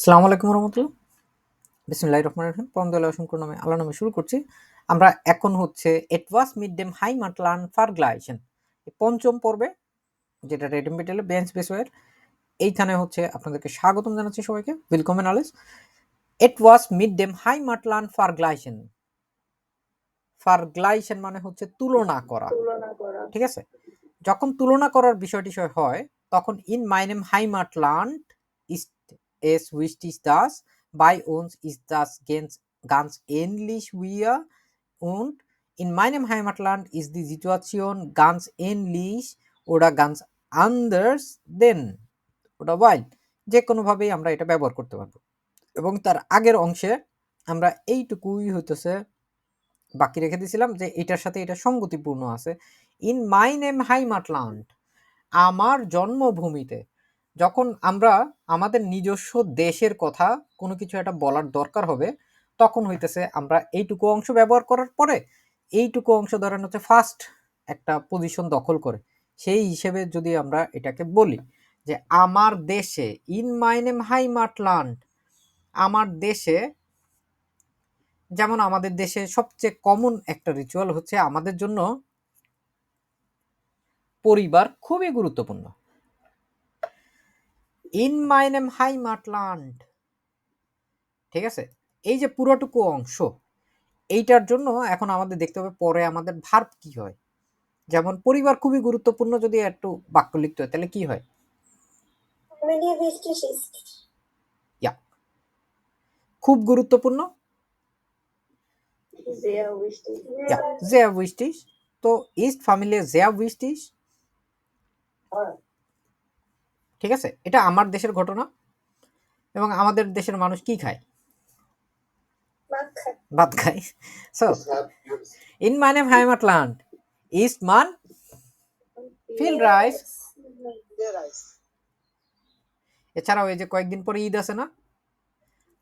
আসসালামু আলাইকুম রহমতুল্লাহ। বিসমুল্লাহ রহমান রহিম। পরমদুল্লাহ অসংখ্য নামে আল্লাহ নামে শুরু করছি। আমরা এখন হচ্ছে এটওয়াস মিড ডেম হাই মাটলান ফার্গলাইশন পঞ্চম পর্বে, যেটা রেডিম বিটেলে বেঞ্চ বেসওয়ের এইখানে হচ্ছে আপনাদেরকে স্বাগতম জানাচ্ছি সবাইকে। ওয়েলকাম এন আলেস ওয়াস মিড ডেম হাই মাটলান ফার্গলাইশন ফার্গলাইশন মানে হচ্ছে তুলনা করা। ঠিক আছে? যখন তুলনা করার বিষয়টি হয়, তখন ইন মাইনেম হাইমাটল্যান্ড ist es wichtig dass bei uns ist das ganz, ganz ähnlich wir und in meinem Heimatland ist die Situation ganz ähnlich oder ganz anders denn oder weil যে কোনোভাবেই আমরা এটা ব্যবহার করতে পারব এবং তার আগের অংশে আমরা এইটুকুই হইতেছে বাকি রেখে দিয়েছিলাম যে এটার সাথে এটা সঙ্গতিপূর্ণ আছে ইন মাই নেম হাইমাটল্যান্ড আমার জন্মভূমিতে যখন আমরা আমাদের নিজস্ব দেশের কথা কোনো কিছু একটা বলার দরকার হবে, তখন হইতেছে আমরা এইটুকু অংশ ব্যবহার করার পরে এইটুকু অংশ ধরেন হচ্ছে ফার্স্ট একটা পজিশন দখল করে। সেই হিসেবে যদি আমরা এটাকে বলি যে আমার দেশে ইন মাই নেম হাইমাটল্যান্ড আমার দেশে যেমন আমাদের দেশে সবচেয়ে কমন একটা রিচুয়াল হচ্ছে আমাদের জন্য পরিবার খুবই গুরুত্বপূর্ণ। ইন মাইনেম হাই মাটল্যান্ড ঠিক আছে? এই যে পুরোটুকু অংশ এইটার জন্য এখন আমাদের দেখতে হবে পরে আমাদের ভার্ব কি হয়। যেমন পরিবার খুবই গুরুত্বপূর্ণ যদি একটু বাক্য লিখতে হয় তাহলে কি হয়. খুব গুরুত্বপূর্ণ। তো ইস্ট ফ্যামিলি sehr wichtig ঠিক আছে? এটা আমার দেশের ঘটনা এবং আমাদের দেশের মানুষ কি খায়? ভাত খায়। সো ইন মাইনেম হাইমাটল্যান্ড ইস্ট মান Viel Reis. এছাড়াও এই যে কয়েকদিন পরে ঈদ আছে না?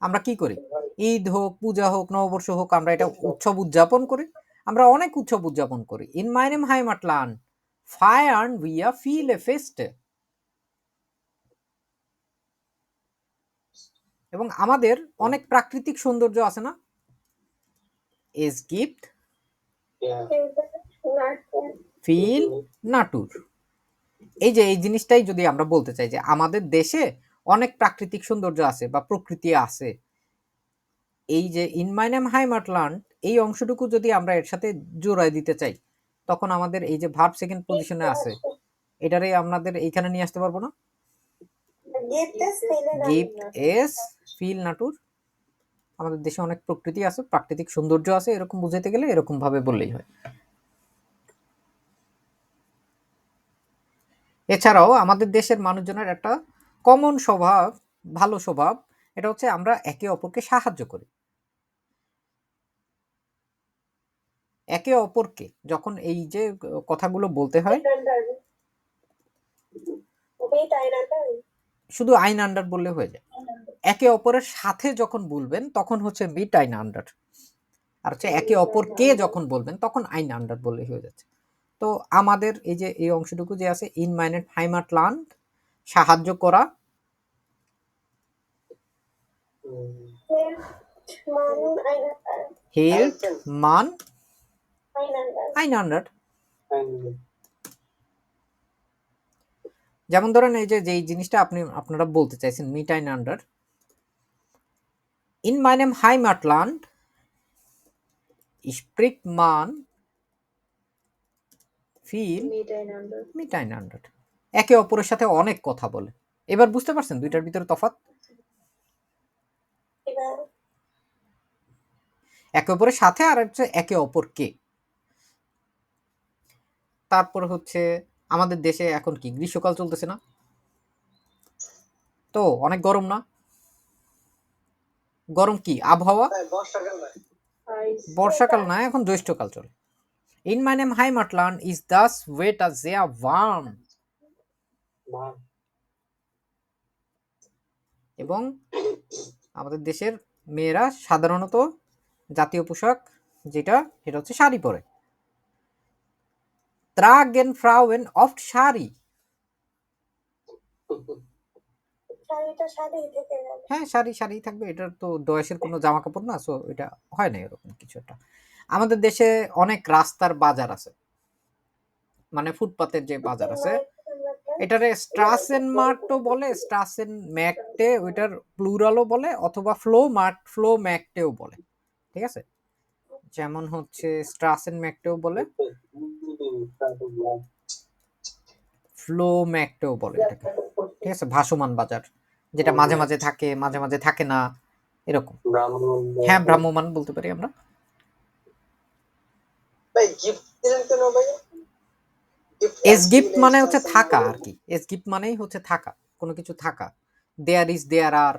আমরা কি করি? ঈদ হোক পূজা হোক নববর্ষ হোক আমরা এটা উৎসব উদযাপন করি। আমরা অনেক উৎসব উদযাপন করি। ইন মাইনেম হাইমাটল্যান্ড ফায়ার্ন উইয়া ফিল এ ফেস্ট এবং আমাদের অনেক প্রাকৃতিক সৌন্দর্য আছে না? এস গিফট ফিল নাটুর। এই যে এই জিনিসটাই যদি আমরা বলতে চাই যে আমাদের দেশে অনেক প্রাকৃতিক সৌন্দর্য আছে বা প্রকৃতি আছে। এই যে ইন মাইনেম হাইমাটল্যান্ড এই অংশটুকু যদি আমরা এর সাথে জোড়ায় দিতে চাই তখন আমাদের এই যে ভার্ব সেকেন্ড পজিশনে আছে এটারে আমাদের এইখানে নিয়ে আসতে পারব না? গিফট? এস ফিল নাটুর। আমাদের দেশে অনেক প্রকৃতি আছে, প্রাকৃতিক সৌন্দর্য আছে, এরকম বুঝাইতে গেলে এরকম ভাবে বললেই হয়। এছাড়াও আমাদের দেশের মানুষজনের একটা কমন স্বভাব, ভালো স্বভাব, এটা হচ্ছে আমরা একে অপরকে সাহায্য করি। একে অপরকে যখন এই যে কথাগুলো বলতে হয়. শুধু আইন আন্ডার বললে হয়ে যায় একে অপরের সাথে যখন বলবেন তখন হচ্ছে মিট আইন আন্ডার আর হচ্ছে একে অপরকে যখন বলবেন তখন আইন আন্ডার বললে হয়ে যাচ্ছে তো আমাদের এই যে এই অংশটুকু যে আছে ইন মাইনেট হাইমাট ল্যান্ড সাহায্য করা হেল্প মান. আইন আন্ডার যেমন ধরেন এই যে যেই জিনিসটা আপনি আপনারা বলতে চাইছেন মিট আইন আন্ডার ইন মাইনেম হাইমাট ল্যান্ড স্প্রিক মান ফিল Miteinander. মিটাইনান্ডার একে অপরের সাথে অনেক কথা বলে। এবার বুঝতে পারছেন দুইটার ভিতরে তফাৎ? Über. একে অপরের সাথে আর হচ্ছে একে অপরকে। তারপর হচ্ছে আমাদের দেশে এখন কি গ্রীষ্মকাল চলতেছে না? তো অনেক গরম না? গরম কি আবহাওয়া? বর্ষাকাল না এখন জ্যৈষ্ঠকাল চলে। ইন মাই নেম হাইমাটল্যান্ড ইজ দাস ওয়েট আ জেয়া ওয়ার্ম এবং আমাদের দেশের মেয়েরা সাধারণত জাতীয় পোশাক যেটা সেটা হচ্ছে শাড়ি পরে। শাড়ি শাড়িটা শাড়ি থেকে গেল। হ্যাঁ শাড়ি শাড়ি থাকবে। এটার তো ডয়েসের কোনো জামা কাপড় না সো এটা হয় না এরকম কিছু একটা। আমাদের দেশে অনেক রাস্তার বাজার আছে। মানে ফুটপাতের যে বাজার আছে এটারে স্ট্রাসেন মার্টও বলে স্ট্রাসেন ম্যাকটে ওইটার প্লুরালও বলে অথবা ফ্লো মার্ট ফ্লো ম্যাকটেও বলে। ঠিক আছে? যেমন হচ্ছে স্ট্রাসেন ম্যাকটেও বলে। ফ্লো ম্যাকটেও বলে এটাকে। ঠিক আছে? ভাসমান বাজার যেটা মাঝে মাঝে থাকে মাঝে মাঝে থাকে না এরকম। হ্যাঁ ভ্রাম্যমান বলতে পারি আমরা। ভাই গিফট দিলেন কেন ভাই? এস গিফট মানে হচ্ছে থাকা আর কি। এস গিফট মানেই হচ্ছে থাকা কোনো কিছু থাকা। দেয়ার ইজ দেয়ার আর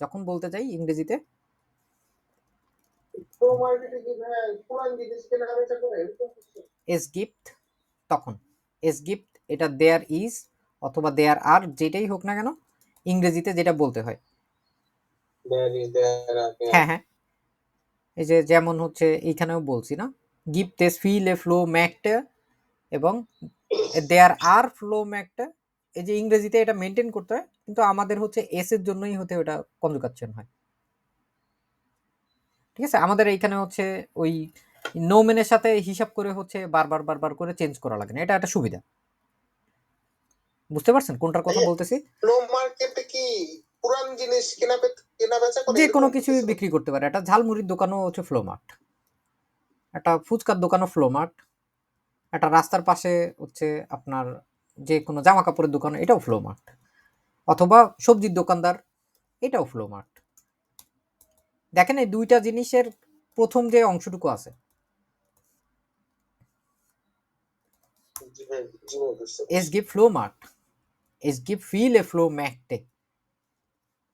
যখন বলতে যাই ইংরেজিতে তো মার্কেটে কি ভাই পুরান জিনিস কেনা বেচা করে এরকম কিছু? এস গিফট তখন। এস গিফট এটা দেয়ার ইজ অথবা দেয়ার আর যেটাই হোক না কেন ইংরেজিতে যেটা বলতে হয়। হ্যাঁ হ্যাঁ। এই যে যেমন হচ্ছে এইখানেও বলছি না। গিফট এস ফিল এ ফ্লো ম্যাকটে এবং দেয়ার আর ফ্লো ম্যাকটে এই যে ইংরেজিতে এটা মেনটেন করতে হয় কিন্তু আমাদের হচ্ছে এস এর জন্যই হতে ওটা কনজুগাচ্ছেন হয়। ঠিক আছে? আমাদের এইখানে হচ্ছে ওই নোমেনের সাথে হিসাব করে হচ্ছে বারবার বারবার করে চেঞ্জ করা লাগে না। এটা একটা সুবিধা। বুঝতে পারছেন কোনটার কথা বলতেছি? ফ্লো মার্কেটে কি পুরান জিনিস কেনা কেনা বেচা করে যে কোনো কিছুই কিছু? বিক্রি করতে পারে। একটা ঝালমুড়ির দোকানও হচ্ছে ফ্লোমার্ট একটা ফুচকার দোকানও ফ্লোমার্ট একটা রাস্তার পাশে হচ্ছে আপনার যে কোনো জামা কাপড়ের দোকান এটাও ফ্লোমার্ট অথবা সবজির দোকানদার এটাও ফ্লোমার্ট দেখেন এই দুইটা জিনিসের প্রথম যে অংশটুকু আছে। এস গিভ ফ্লো মার্ট এস গিভ ফিল এ ফ্লো ম্যাকটে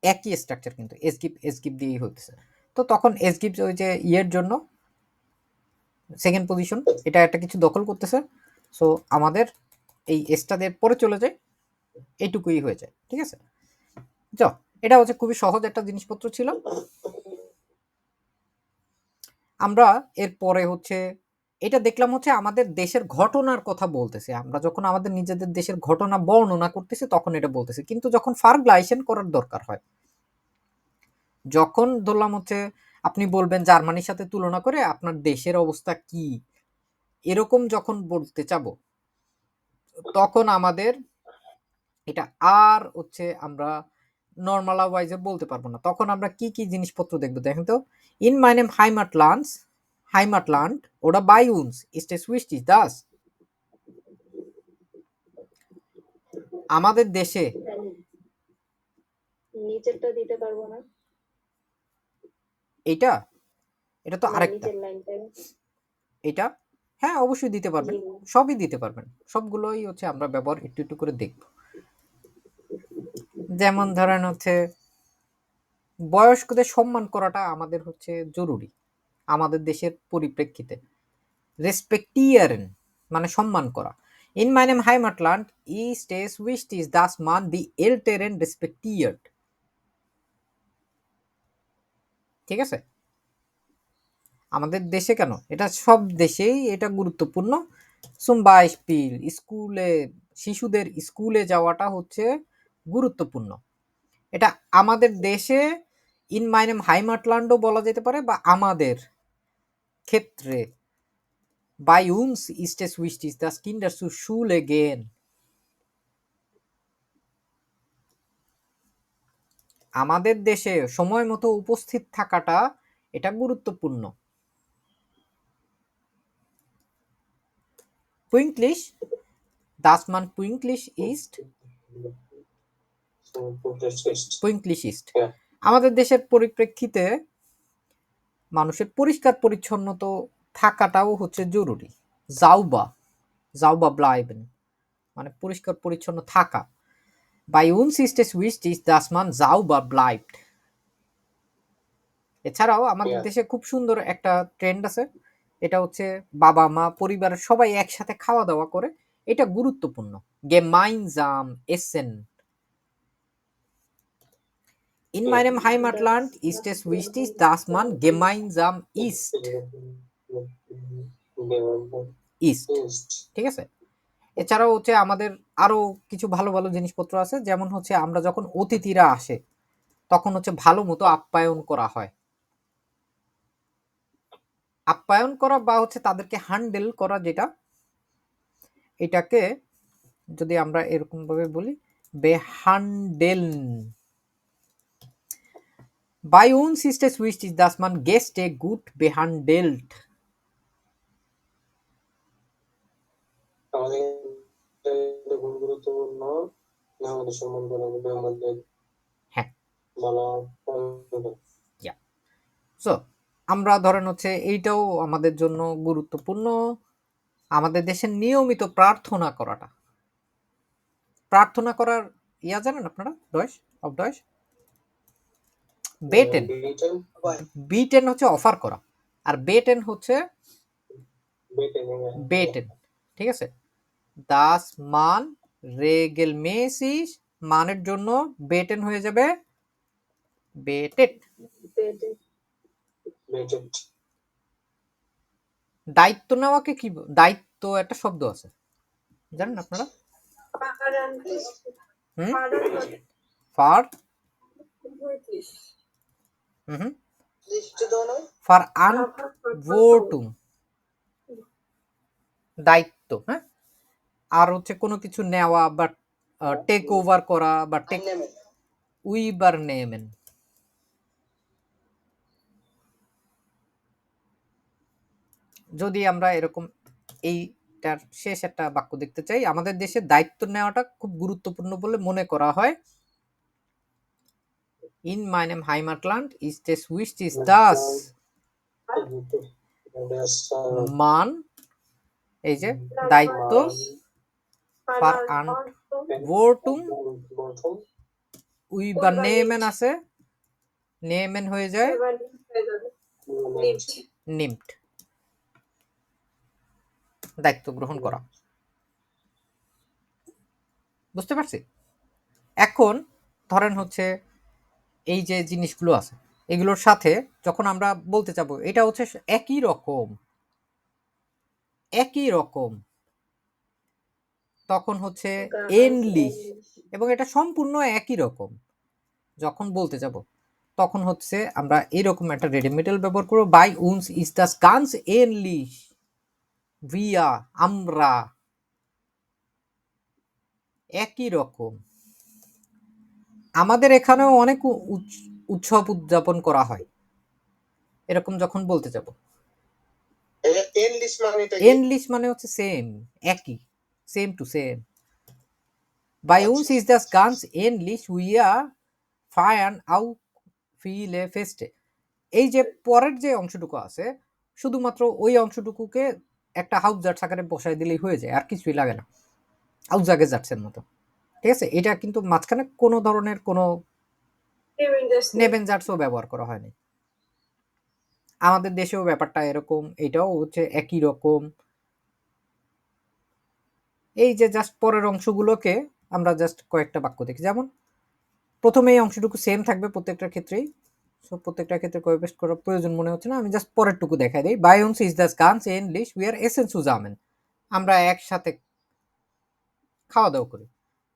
একই স্ট্রাকচার কিন্তু এস গিভ এস গিভ দিয়েই হতেছে তো তখন এস গিভ ওই যে ইয়ের জন্য সেকেন্ড পজিশন এটা একটা কিছু দখল করতেছে। সো আমাদের এই এসটাদের পরে চলে যায় এইটুকুই হয়ে যায়, ঠিক আছে? চ এটা হচ্ছে খুবই সহজ একটা জিনিসপত্র ছিল। আমরা এর পরে হচ্ছে, এটা দেখলাম হচ্ছে আমাদের দেশের ঘটনার কথা বলতেছে। আমরা যখন আমাদের নিজেদের দেশের ঘটনা বর্ণনা করতেছি তখন এটা বলতেছি। কিন্তু যখন ফার্গলাইসেন করার দরকার হয়, যখন ধরলাম হচ্ছে আপনি বলবেন জার্মানির সাথে তুলনা করে আপনার দেশের অবস্থা কি, এরকম যখন বলতে চাবো, তখন আমাদের এটা আর হচ্ছে আমরা নর্মাল ওয়াইজে বলতে পারব না। তখন আমরা কি কি জিনিসপত্র দেখব? দেখেন তো ইন মাইনেম হাইমাটলান্ডস হাইমাটল্যান্ড oder bei uns ist es wichtig dass আমাদের দেশে নিচেরটা দিতে পারব না এইটা এটা তো আরেকটা এটা হ্যাঁ অবশ্যই দিতে পারবেন। সবই দিতে পারবেন। সবগুলোই হচ্ছে আমরা ব্যবহার একটু একটু করে দেখব। যেমন ধরেন হচ্ছে বয়স্কদের সম্মান করাটা আমাদের হচ্ছে জরুরি, আমাদের দেশের পরিপ্রেক্ষিতে। রেসপেক্টিয়ারেন মানে সম্মান করা। ইন মাইনেম হাইমাটল্যান্ড ই স্টেস উইস্ট ইজ দাস মান দি এলটেরেন রেসপেক্টিয়ার্ড ঠিক আছে? আমাদের দেশে কেন? এটা সব দেশেই এটা গুরুত্বপূর্ণ। সুম্বা স্পিল স্কুলে, শিশুদের স্কুলে যাওয়াটা হচ্ছে গুরুত্বপূর্ণ। এটা আমাদের দেশে ইন মাইনেম হাইমাটল্যান্ডও বলা যেতে পারে বা আমাদের ক্ষেত্রে। বাই উন্স ইস্টেস উইস্টিস দাস কিন্ডার সু শুল এগেন আমাদের দেশে সময় মতো উপস্থিত থাকাটা এটা গুরুত্বপূর্ণ। পুইংক্লিশ দাসমান পুইংক্লিশ ইস্ট আমাদের দেশের পরিপ্রেক্ষিতে মানুষের পরিষ্কার পরিচ্ছন্নত থাকাটাও হচ্ছে জরুরি। জাউবা জাউবা ব্লাইবেন। মানে পরিষ্কার পরিচ্ছন্ন থাকা। বাই উন্স ইস্টেস উইস্টিস দাসমান জাউবা ব্লাইবড এছাড়াও আমাদের দেশে খুব সুন্দর একটা ট্রেন্ড আছে। এটা হচ্ছে বাবা মা পরিবারের সবাই একসাথে খাওয়া দাওয়া করে। এটা গুরুত্বপূর্ণ। গেমাইনজাম এসেন In meinem Heimatland ist es wichtig, dass man gemeinsam isst. East. ঠিক আছে এছাড়াও হচ্ছে আমাদের আরও কিছু ভালো ভালো জিনিসপত্র আছে যেমন হচ্ছে আমরা যখন অতিথিরা আসে তখন হচ্ছে ভালো মতো আপ্যায়ন করা হয় আপ্যায়ন করা বা হচ্ছে তাদেরকে হ্যান্ডেল করা যেটা এটাকে যদি আমরা এরকম ভাবে বলি বেহান্ডেল Bei uns ist es wichtig, dass man Gäste gut behandelt. আমাদের এটা খুব গুরুত্বপূর্ণ। না আমাদের সম্মান করা হবে আমাদের হ্যাঁ। বলা সো আমরা ধরেন হচ্ছে এইটাও আমাদের জন্য গুরুত্বপূর্ণ। আমাদের দেশে নিয়মিত প্রার্থনা করাটা। প্রার্থনা করার ইয়া জানেন আপনারা? ডয়েশ অফ ডয়েশ বেটেন বিটেন হচ্ছে অফার করা। আর বেটেন হচ্ছে বেটেন ঠিক আছে? দাস মান রেগেল মেসিস মানের জন্য বেটেন হয়ে যাবে বেটেড দায়িত্ব নেওয়াকে কি দায়িত্ব একটা শব্দ আছে। জানেন আপনারা? হুম? ফার ফার আন ভোটুম দায়িত্ব হ্যাঁ আর হচ্ছে কোনো কিছু নেওয়া বা টেক ওভার করা বা টেক উইবার নেমেন যদি আমরা এরকম এইটার শেষ একটা বাক্য দেখতে চাই আমাদের দেশে দায়িত্ব নেওয়াটা খুব গুরুত্বপূর্ণ বলে মনে করা হয় ইন মাইনেম হাইমাটল্যান্ড ইস টেস উইস ইস দাস মান এই যে দায়িত্ব ফার আন ভোটুম উইবার নেমেন আছে নেমেন হয়ে যায় নিমট দায়িত্ব গ্রহণ করা বুঝতে পারছি এখন ধরেন হচ্ছে এই যে জিনিসগুলো আছে, এগুলোর সাথে যখন আমরা বলতে যাব, এটা হচ্ছে একই রকম। একই রকম। তখন হচ্ছে এনলিশ এবং এটা সম্পূর্ণ একই রকম। যখন বলতে যাব, তখন হচ্ছে আমরা এরকম একটা রেডিমেডেল ব্যবহার করব। বাই উন্স ইজ দাস গানস এনলিশ ভিয়া আমরা। একই রকম। আমাদের এখানেও অনেক উৎসব উদযাপন করা হয়। এরকম যখন বলতে যাব। মানে এনলিশ মানে হচ্ছে সেম একই। সেম টু সেম বাই উনস ইজ দাস গানস এনলিশ উইয়া ফায়ান আউ ফিলে ফেস্টে এই যে পরের যে অংশটুকু আছে শুধুমাত্র ওই অংশটুকুকে একটা হাউস জার্স আকারে বসায় দিলেই হয়ে যায় আর কিছুই লাগে না। হাউস জাগে জার্সের মতো। ঠিক আছে? এটা কিন্তু মাঝখানে কোনো ধরনের কোনো নেবেন জার্সও ব্যবহার করা হয়নি। আমাদের দেশেও ব্যাপারটা এরকম এটাও হচ্ছে একই রকম। এই যে জাস্ট পরের অংশগুলোকে আমরা জাস্ট কয়েকটা বাক্য দেখি। যেমন প্রথমে এই অংশটুকু সেম থাকবে প্রত্যেকটা ক্ষেত্রেই। সো প্রত্যেকটা ক্ষেত্রে কপি পেস্ট করার প্রয়োজন মনে হচ্ছে না। আমি জাস্ট পরেরটুকু দেখাই দিই। বায়োন্স ইজ দ্য গানস এনলিশ উই আর এসেন্স জামেন আমরা একসাথে খাওয়া দাওয়া করি।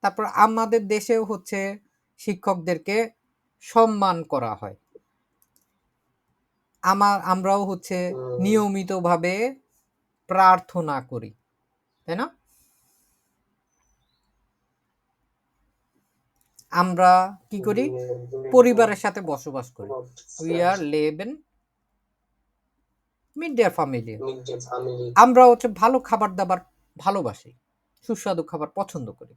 তারপর আমাদের দেশেও হচ্ছে শিক্ষকদেরকে সম্মান করা হয়। আমার আমরাও হচ্ছে নিয়মিতভাবে প্রার্থনা করি তাই না? আমরা কি করি? পরিবারের সাথে বসবাস করি। উই আর লেবেন মিড ডে ফ্যামিলি আমরা হচ্ছে ভালো খাবার দাবার ভালোবাসি সুস্বাদু খাবার পছন্দ করি।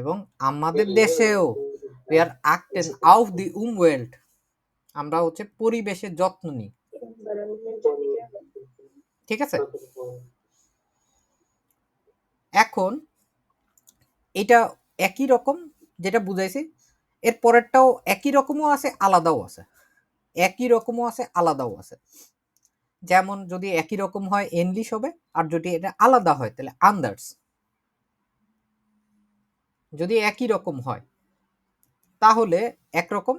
এবং আমাদের দেশেও উই আর আক্টেন আউফ দি উম ওয়েল্ড আমরা হচ্ছে পরিবেশের যত্ন নিই। ঠিক আছে? এখন এটা একই রকম যেটা বুঝাইছি এর পরেরটাও একই রকমও আছে আলাদাও আছে। একই রকমও আছে আলাদাও আছে। যেমন যদি একই রকম হয় এনলিশ হবে আর যদি এটা আলাদা হয় তাহলে আন্দার্স যদি একই রকম হয় তাহলে একরকম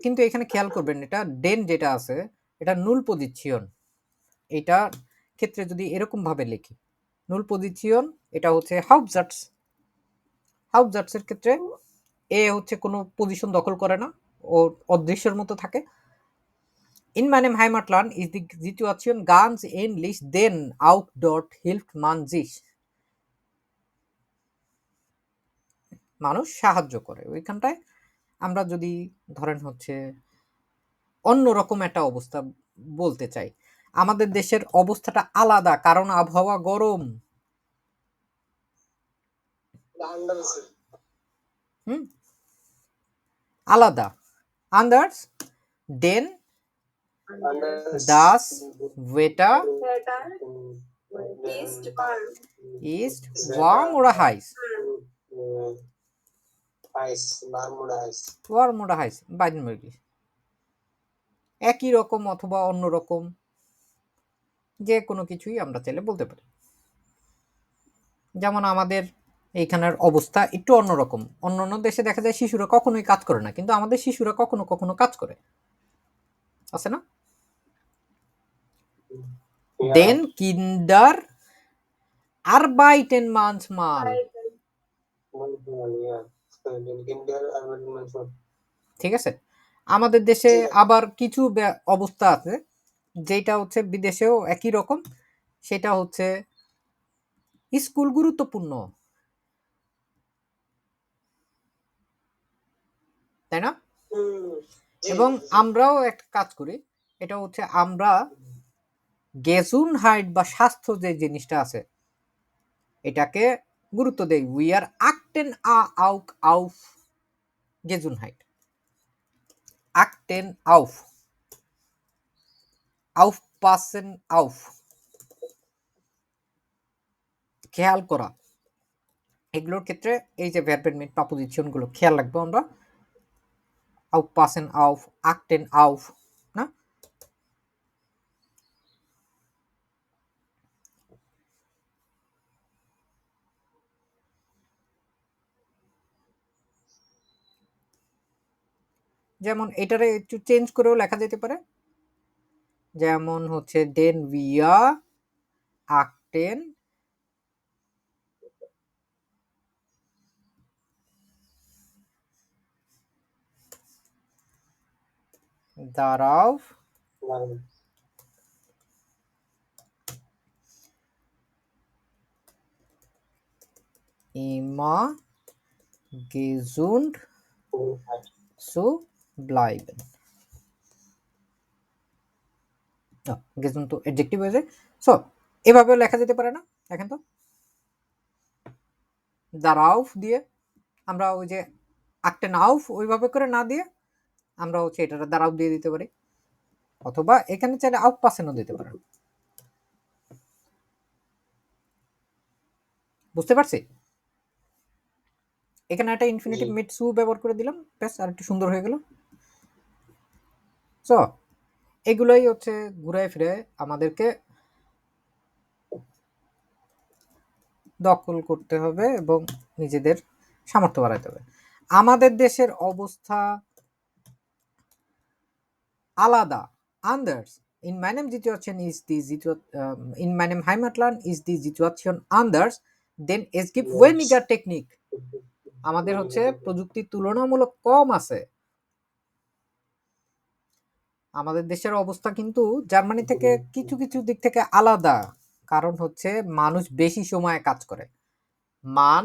কিন্তু এখানে খেয়াল করবেন এটা ডেন যেটা আছে এটা নুল পজিশন এটার ক্ষেত্রে যদি এরকম ভাবে লিখি নুল পজিশন এটা হচ্ছে হাউজার্টস হাউজার্টসের ক্ষেত্রে এ হচ্ছে কোনো পজিশন দখল করে না ও অদৃশ্যের মতো থাকে। In meinem Heimatland ist die Situation ganz ähnlich, denn auch dort hilft man sich. মানুষ সাহায্য করে। ওইখানটায় আমরা যদি ধরেন হচ্ছে অন্যরকম একটা অবস্থা বলতে চাই আমাদের দেশের অবস্থাটা আলাদা কারণ আবহাওয়া গরম। আন্ডারস হুম? আলাদা। আন্দার্স দেন দাস warm. ইস্ট ওয়ার্ম ওরা হাইস আইস বারমুডা ওয়ার্ম ওরা হাইস বাইরেন মুরগি। একই রকম অথবা অন্য রকম যে কোনো কিছুই আমরা চাইলে বলতে পারি। যেমন আমাদের এইখানের অবস্থা একটু অন্যরকম অন্য অন্য দেশে দেখা যায় শিশুরা কখনোই কাজ করে না কিন্তু আমাদের শিশুরা কখনো কখনো কাজ করে। আছে না? দেন কিন্ডার arbeiten manchmal ঠিক আছে? আমাদের দেশে আবার কিছু অবস্থা আছে যেটা হচ্ছে বিদেশেও একই রকম। সেটা হচ্ছে স্কুল গুরুত্বপূর্ণ। তাই না? এবং আমরাও একটা কাজ করি এটা হচ্ছে আমরা গেজুন হাইট বা স্বাস্থ্য যে জিনিসটা আছে এটাকে গুরুত্ব দেই। উই আর আকটেন আউক আউফ গেজুন হাইট আকটেন আউফ আউফ পাসেন আউফ খেয়াল করা। এগুলোর ক্ষেত্রে এই যে ভ্যারবেন মিট প্রপোজিশনগুলো, খেয়াল রাখব আমরা। আউফ পাসেন আউফ আকটেন আউফ না যেমন এটারে একটু চেঞ্জ করেও লেখা যেতে পারে। যেমন হচ্ছে দেন উইয়া আকটেন darauf ইমা গেজুন্ড zu bleiben. গেজুন তো অ্যাডজেক্টিভ হয়ে যায় সো এভাবেও লেখা যেতে পারে না দেখেন তো। দারাউফ দিয়ে আমরা ওই যে আকটে নাউফ ওইভাবে করে না দিয়ে আমরা হচ্ছে এটা দারাউফ দিয়ে দিতে পারি। অথবা এখানে চাইলে আউট পাসেনও দিতে পারেন। বুঝতে পারছি? এখানে একটা ইনফিনিটিভ মিট সু ব্যবহার করে দিলাম ব্যাস আর একটু সুন্দর হয়ে গেল। সো এগুলোই হচ্ছে ঘুরায় ফিরে আমাদেরকে দখল করতে হবে এবং নিজেদের সামর্থ্য বাড়াতে হবে। আমাদের দেশের অবস্থা আলাদা। আন্ডার্স ইন ম্যানেম জিচুয়াচন ইজ দি জিচুয়া ইন ম্যানেম হাইমাটলান ইজ দি জিচুয়াচন আন্ডার্স দেন এসকিপ ওয়েমিগার টেকনিক আমাদের হচ্ছে প্রযুক্তি তুলনামূলক কম আছে। আমাদের দেশের অবস্থা কিন্তু জার্মানি থেকে কিছু কিছু দিক থেকে আলাদা। কারণ হচ্ছে মানুষ বেশি সময় কাজ করে। মান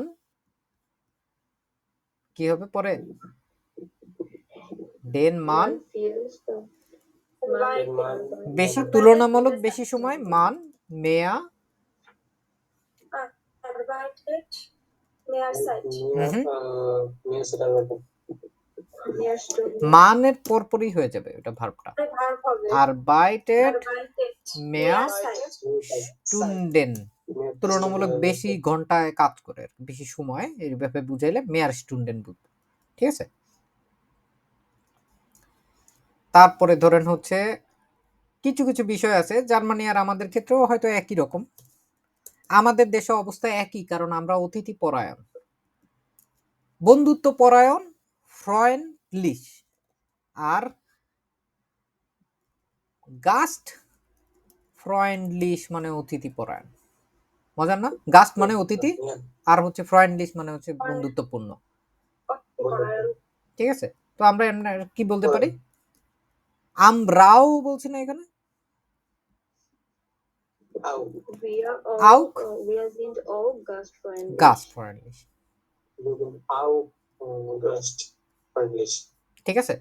কি হবে পরে? ডেন মান। বেশি তুলনামূলক বেশি সময় মান মেয়া। Arbeitet mehr মানের পরপরই হয়ে যাবে ওটা ভার্বটা আর বাইটেড mehr স্টুন্ডেন তুলনামূলক বেশি ঘন্টায় কাজ করে বেশি সময় এইভাবে বুঝাইলে মেয়ার স্টুডেন্ট বুঝবে। ঠিক আছে? তারপরে ধরেন হচ্ছে কিছু কিছু বিষয় আছে জার্মানি আর আমাদের ক্ষেত্রেও হয়তো একই রকম। আমাদের দেশে অবস্থা একই কারণ আমরা অতিথি পরায়ণ। বন্ধুত্ব পরায়ণ ফ্রয়েন্ডলিশ। আর গাস্ট ফ্রয়েন্ডলিশ মানে অতিথি পরায়ণ। মজার না? গাস্ট মানে অতিথি, আর হচ্ছে ফ্রেন্ডলিশ মানে হচ্ছে বন্ধুত্বপূর্ণ। ঠিক আছে? তো আমরা কি বলতে পারি? আমরাও বলছি না এখানে? auch gastfreundlich. গাস্ট। ঠিক আছে?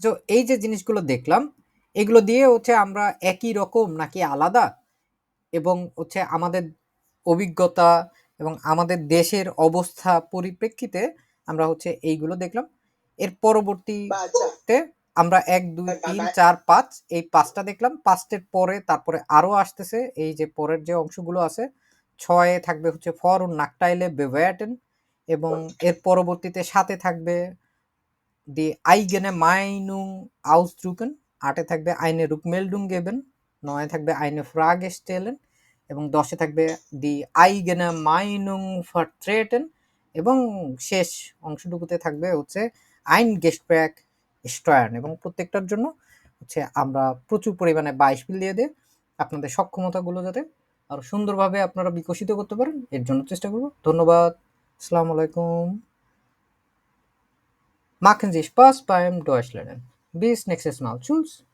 তো এই যে জিনিসগুলো দেখলাম এগুলো দিয়ে হচ্ছে আমরা একই রকম নাকি আলাদা? এবং হচ্ছে আমাদের অভিজ্ঞতা এবং আমাদের দেশের অবস্থা পরিপ্রেক্ষিতে আমরা হচ্ছে এইগুলো দেখলাম। এর পরবর্তীতে আমরা এক দুই তিন চার পাঁচ এই পাঁচটা দেখলাম। পাঁচটের পরে তারপরে আরও আসতেছে এই যে পরের যে অংশগুলো আছে ছয়ে থাকবে হচ্ছে ফর ও নাকটাইলে বেভেয়াটেন এবং এর পরবর্তীতে সাথে থাকবে দি আইগেনে মাইনুং আউসড্রুকেন আটে থাকবে আইনে রুকমেলডুং গেবেন, নয়ে থাকবে আইনে ফ্রাগে স্টেলেন এবং দশে থাকবে দি আইগেনে মাইনুং ফারট্রেটেন, এবং শেষ অংশটুকুতে থাকবে হচ্ছে আইন গেস্টপ্যাক স্টয়ার্ন এবং প্রত্যেকটার জন্য হচ্ছে আমরা প্রচুর পরিমাণে বাইশ বিল দিয়ে দিয়ে আপনাদের সক্ষমতাগুলো যাতে আরও সুন্দরভাবে আপনারা বিকশিত করতে পারেন, এর জন্য চেষ্টা করব। ধন্যবাদ। আসসালামু আলাইকুম। Machen Sie Spaß beim Deutschlernen. Bis nächstes Mal. Tschüss.